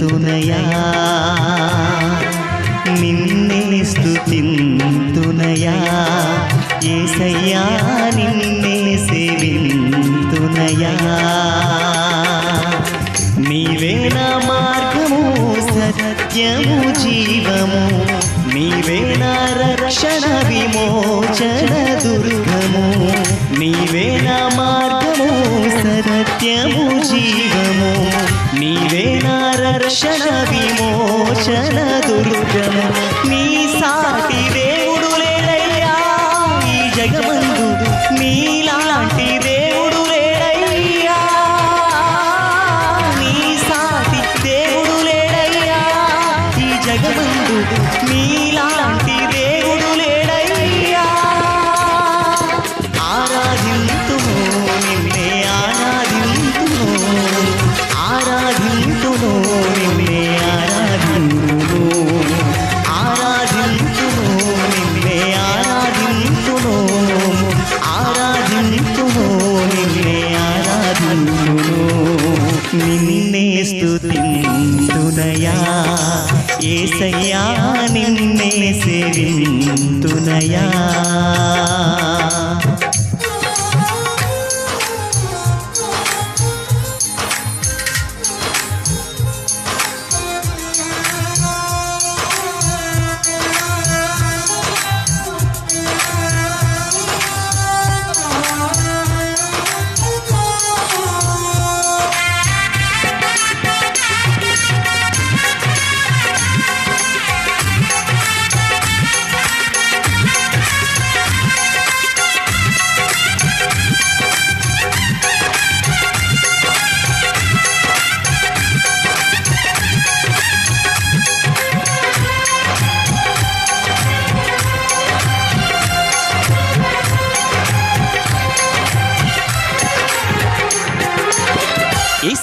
సేవింతునయా నిన్నే స్తుతింతునయా ఏసయ్యా నిన్నే సేవింతునయా నీవే నా మార్గము సత్యము జీవము. నీవే నా రక్షణ విమోచన దుర్గము నీవే నా మార్గము సత్యము జీవము. నీవే నా రక్షణ విమోచన దుర్గము నీ సాటి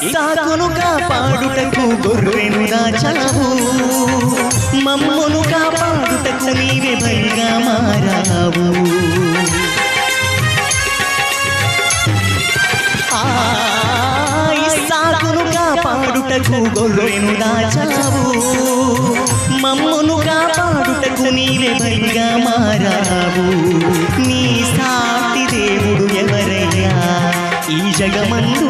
ఇస్సాకును కాపాడుటకు గొర్రెను దాచావు. మమ్మను కాపాడుటకు నీవే బలిగా మారావు. ఆ ఇస్సాకును కాపాడుటకు గొర్రెను దాచావు. మమ్మను కాపాడుటకు నీవే బలిగా మారావు. నీ సాటి దేవుడు ఈ జగమందు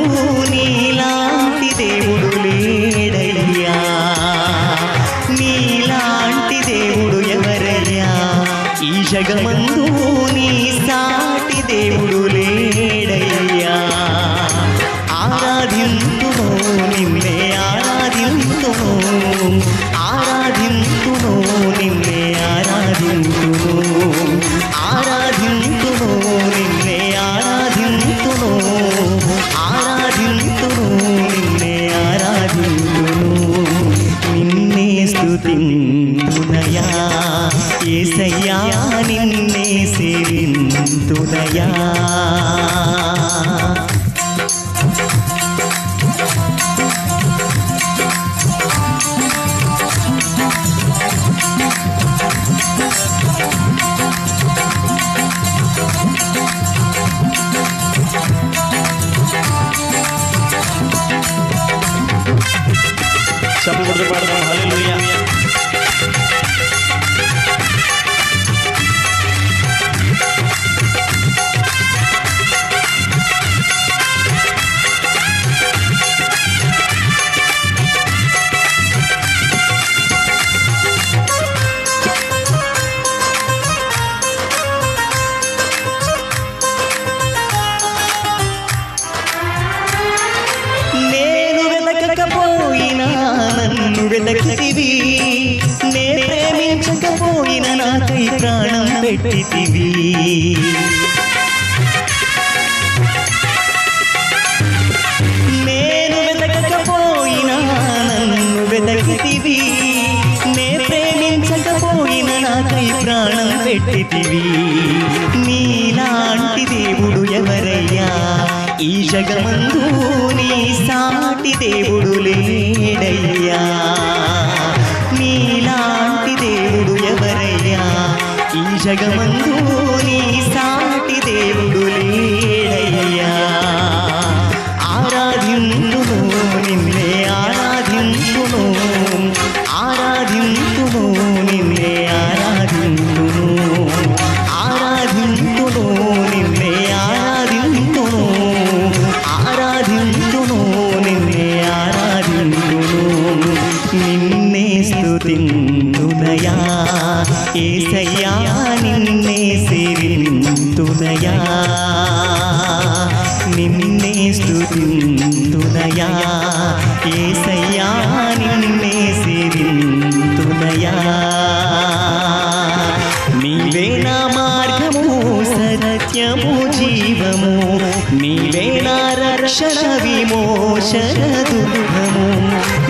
నీలాంటి దేవుడు లేడయ్యా. నీలాంటి దేవుడు ఎవరయ్యా? ఈ జగమందు నీ సాటి దేవుడు లేడయ్యా. ఆరాధింతును నిన్నే ఆరాధింతును పెట్టితివి. నేను వెతకకపోయినా నన్ను వెతకితివి. నే ప్రేమించకపోయినా నాకై ప్రాణం పెట్టితివి. నీలాంటి దేవుడు ఎవరయ్యా? ఈ జగమందు నీ సాటి దేవుడు లేడయ్యా. జగమందు స్తుతింతునయా ఏసయ్యా నిన్నే సేవింతునయా. నీవే నా మార్గము సత్యము జీవము. నీవే నా రక్షణ విమోచన దుర్గము.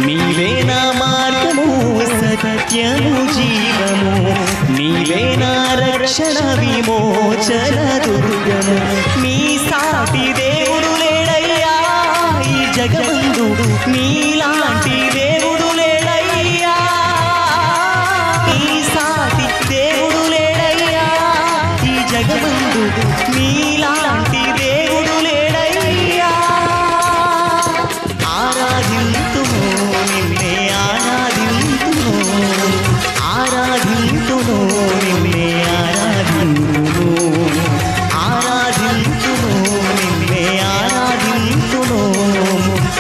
నీవే నా మార్గము సత్యము జీవము. నీవే నా రక్షణ విమోచన దుర్గము. నీ నీలాంటి దేవుడు లేడయ్యా. ఆరాధింతుము నిన్నే ఆరాధింతుము. ఆరాధింతుము నిన్నే ఆరాధింతుము. ఆరాధింతుము నిన్నే ఆరాధింతుము.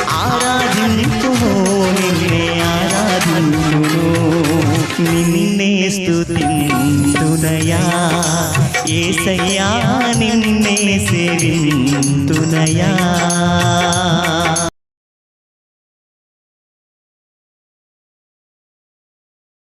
ఆరాధింతుము నిన్నే ఆరాధింతుము. నిన్నే స్తుతింతునయా ఏసయ్యా నిన్నే సేవింతునయా